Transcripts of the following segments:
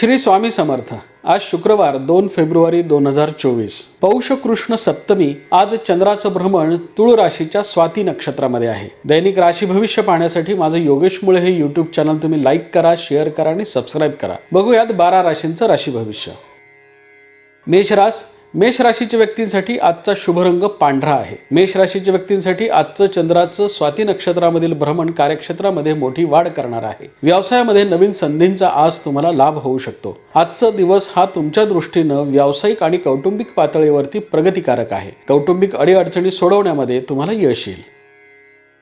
श्री स्वामी समर्थ आज शुक्रवार दोन फेब्रुवारी दोन हजार चोवीस. पौष कृष्ण सप्तमी आज चंद्राचं भ्रमण तुळ राशीच्या स्वाती नक्षत्रामध्ये आहे. दैनिक राशी भविष्य पाहण्यासाठी माझं योगेश मुळे हे युट्यूब चॅनल तुम्ही लाईक करा शेअर करा आणि सबस्क्राईब करा. बघूयात बारा राशींचं राशी भविष्य. मेषरास मेष राशीच्या व्यक्तींसाठी आजचा शुभ रंग पांढरा आहे. मेष राशीच्या व्यक्तींसाठी आजचं चंद्राचं स्वाती नक्षत्रामधील भ्रमण कार्यक्षेत्रामध्ये मोठी वाढ करणार आहे. व्यवसायामध्ये नवीन संधींचा आज तुम्हाला लाभ होऊ शकतो. आजचा दिवस हा तुमच्या दृष्टीनं व्यावसायिक आणि कौटुंबिक पातळीवरती प्रगतिकारक आहे. कौटुंबिक अडीअडचणी सोडवण्यामध्ये तुम्हाला यश येईल.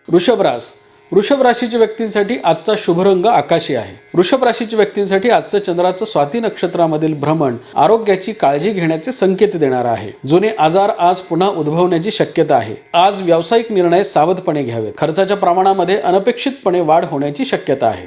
वृषभ रास. वृषभ राशीच्या व्यक्तींसाठी आजचा शुभ रंग आकाशी आहे. वृषभ राशीच्या व्यक्तींसाठी आजचं चंद्राचं स्वाती नक्षत्रामधील भ्रमण आरोग्याची काळजी घेण्याचे संकेत देणार आहे. जुने आजार आज पुन्हा उद्भवण्याची शक्यता आहे. आज व्यावसायिक निर्णय सावधपणे घ्यावेत. खर्चाच्या प्रमाणामध्ये अनपेक्षितपणे वाढ होण्याची शक्यता आहे.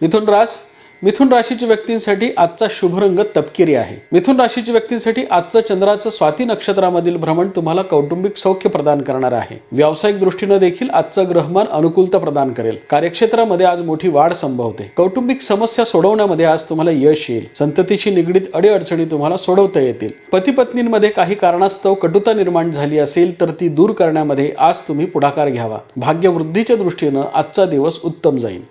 मिथुन रास मिथुन राशीच्या व्यक्तींसाठी आजचा शुभ रंग तपकिरी आहे. मिथुन राशीच्या व्यक्तींसाठी आजचं चंद्राचं स्वाती नक्षत्रामधील भ्रमण तुम्हाला कौटुंबिक सौख्य प्रदान करणार आहे. व्यावसायिक दृष्टीनं देखील आजचं ग्रहमान अनुकूलता प्रदान करेल. कार्यक्षेत्रामध्ये आज मोठी वाढ संभवते. कौटुंबिक समस्या सोडवण्यामध्ये आज तुम्हाला यश येईल. संततीशी निगडीत अडीअडचणी तुम्हाला सोडवता येतील. पती पत्नींमध्ये काही कारणास्तव कटुता निर्माण झाली असेल तर ती दूर करण्यामध्ये आज तुम्ही पुढाकार घ्यावा. भाग्यवृद्धीच्या दृष्टीनं आजचा दिवस उत्तम जाईल.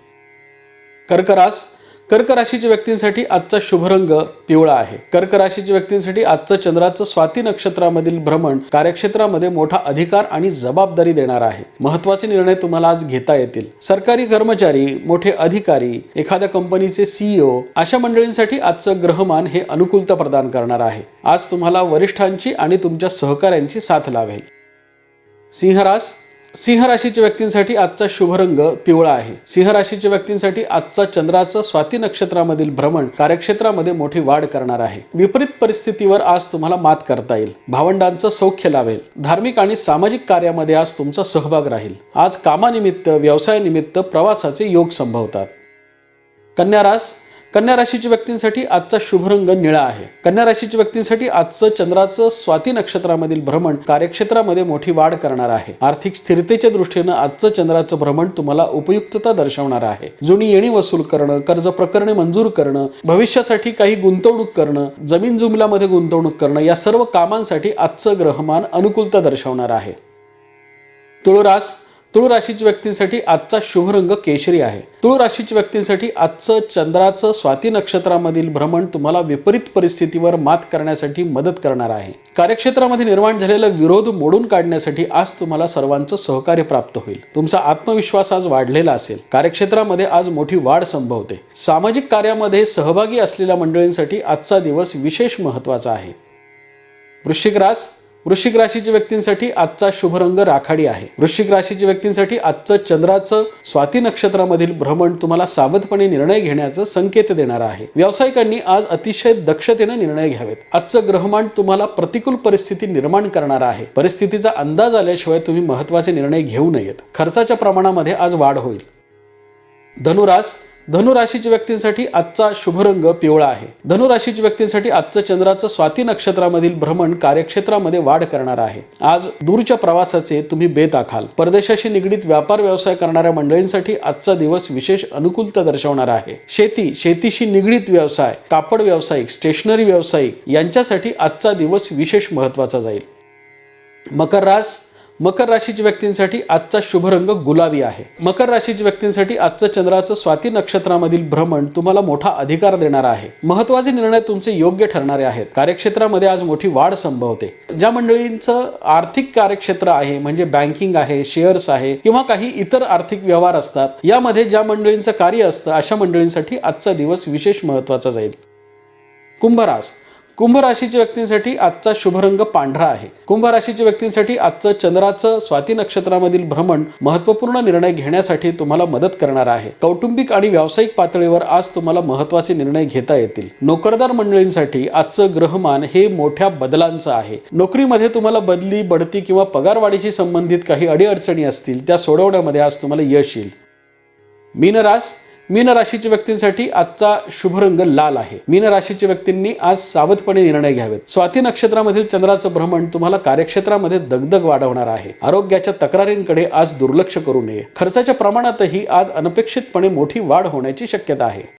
कर्करास कर्क राशीच्या व्यक्तींसाठी आजचा शुभरंग पिवळा आहे. कर्क राशीच्या व्यक्तींसाठी आजचं चंद्राचं स्वाती नक्षत्रामधील भ्रमण कार्यक्षेत्रामध्ये मोठा अधिकार आणि जबाबदारी देणार आहे. महत्त्वाचे निर्णय तुम्हाला आज घेता येतील. सरकारी कर्मचारी मोठे अधिकारी एखाद्या कंपनीचे सीईओ अशा मंडळींसाठी आजचं ग्रहमान हे अनुकूलता प्रदान करणार आहे. आज तुम्हाला वरिष्ठांची आणि तुमच्या सहकाऱ्यांची साथ लावेल सिंहरास सिंह राशीच्या व्यक्तींसाठी आजचा शुभ रंग पिवळा आहे. सिंह राशीच्या व्यक्तींसाठी आजचा चंद्राचं स्वाती नक्षत्रामधील भ्रमण कार्यक्षेत्रामध्ये मोठी वाढ करणार आहे. विपरीत परिस्थितीवर आज तुम्हाला मात करता येईल. भावंडांचं सौख्य लावेल धार्मिक आणि सामाजिक कार्यामध्ये आज तुमचा सहभाग राहील. आज कामानिमित्त व्यवसायानिमित्त प्रवासाचे योग संभवतात. कन्यारास कन्या राशीच्या व्यक्तींसाठी आजचा शुभ रंग निळा आहे. कन्या राशीच्या व्यक्तींसाठी आजचं चंद्राचं स्वाती नक्षत्रामधील भ्रमण कार्यक्षेत्रामध्ये मोठी वाढ करणार आहे. आर्थिक स्थिरतेच्या दृष्टीनं आजचं चंद्राचं भ्रमण तुम्हाला उपयुक्तता दर्शवणार आहे. जुनी येणी वसूल करणं कर्ज प्रकरणे मंजूर करणं भविष्यासाठी काही गुंतवणूक करणं जमीन जुमल्यामध्ये गुंतवणूक करणं या सर्व कामांसाठी आजचं ग्रहमान अनुकूलता दर्शवणार आहे. तुळरास तुळ राशीच्या व्यक्तींसाठी आजचा शुभ रंग केशरी आहे. तुळ राशीच्या व्यक्तींसाठी आजचं चंद्राचं स्वाती नक्षत्रामधील भ्रमण तुम्हाला विपरीत परिस्थितीवर मात करण्यासाठी मदत करणार आहे. कार्यक्षेत्रामध्ये निर्माण झालेला विरोध मोडून काढण्यासाठी आज तुम्हाला सर्वांचं सहकार्य प्राप्त होईल. तुमचा आत्मविश्वास आज वाढलेला असेल. कार्यक्षेत्रामध्ये आज मोठी वाढ संभवते. सामाजिक कार्यामध्ये सहभागी असलेल्या मंडळींसाठी आजचा दिवस विशेष महत्त्वाचा आहे. वृश्चिक रास वृश्चिक राशीच्या व्यक्तींसाठी आजचा शुभ रंग राखाडी आहे. वृश्चिक राशीच्या व्यक्तींसाठी आजचं चंद्राचं स्वाती नक्षत्रामधील भ्रमण तुम्हाला सावधपणे निर्णय घेण्याचं संकेत देणार आहे. व्यावसायिकांनी आज अतिशय दक्षतेने निर्णय घ्यावेत. आजचं ग्रहमान तुम्हाला प्रतिकूल परिस्थिती निर्माण करणार आहे. परिस्थितीचा अंदाज आल्याशिवाय तुम्ही महत्त्वाचे निर्णय घेऊ नयेत. खर्चाच्या प्रमाणामध्ये आज वाढ होईल. धनुरास धनुराशीच्या व्यक्तींसाठी आजचा शुभरंग पिवळा आहे. धनुराशीच्या व्यक्तींसाठी आजचं चंद्राचं स्वाती नक्षत्रामधील भ्रमण कार्यक्षेत्रामध्ये वाढ करणार आहे. आज दूरच्या प्रवासाचे तुम्ही बेत आखाल. परदेशाशी निगडीत व्यापार व्यवसाय करणाऱ्या मंडळींसाठी आजचा दिवस विशेष अनुकूलता दर्शवणार आहे. शेती शेतीशी निगडीत व्यवसाय कापड व्यावसायिक स्टेशनरी व्यावसायिक यांच्यासाठी आजचा दिवस विशेष महत्त्वाचा जाईल. मकर रास मकर राशीच्या व्यक्तींसाठी आजचा शुभ रंग गुलाबी आहे. मकर राशीच्या व्यक्तींसाठी आजचं चंद्राचं स्वाती नक्षत्रामधील भ्रमण तुम्हाला मोठा अधिकार देणार आहे. महत्त्वाचे निर्णय तुमचे योग्य ठरणारे आहेत. कार्यक्षेत्रामध्ये आज मोठी वाढ संभवते. ज्या मंडळींचं आर्थिक कार्यक्षेत्र आहे म्हणजे बँकिंग आहे शेअर्स आहे किंवा काही इतर आर्थिक व्यवहार असतात यामध्ये ज्या मंडळींचं कार्य असतं अशा मंडळींसाठी आजचा दिवस विशेष महत्त्वाचा जाईल. कुंभरास कुंभ राशीच्या व्यक्तींसाठी आजचा शुभरंग पांढरा आहे. कुंभ राशीच्या व्यक्तींसाठी आजचं चंद्राचं स्वाती नक्षत्रामधील भ्रमण महत्त्वपूर्ण निर्णय घेण्यासाठी तुम्हाला मदत करणार आहे. कौटुंबिक आणि व्यावसायिक पातळीवर आज तुम्हाला महत्त्वाचे निर्णय घेता येतील. नोकरदार मंडळींसाठी आजचं ग्रहमान हे मोठ्या बदलांचं आहे. नोकरीमध्ये तुम्हाला बदली बढती किंवा पगारवाढीशी संबंधित काही अडीअडचणी असतील त्या सोडवण्यामध्ये आज तुम्हाला यश येईल. मीनरास मीन राशीच्या व्यक्तींसाठी आजचा शुभ रंग लाल आहे. मीन राशीच्या व्यक्तींनी आज सावधपणे निर्णय घ्यावेत. स्वाती नक्षत्रामधील चंद्राचं भ्रमण तुम्हाला कार्यक्षेत्रामध्ये दगदग वाढवणार आहे. आरोग्याच्या तक्रारींकडे आज दुर्लक्ष करू नये. खर्चाच्या प्रमाणातही आज अनपेक्षितपणे मोठी वाढ होण्याची शक्यता आहे.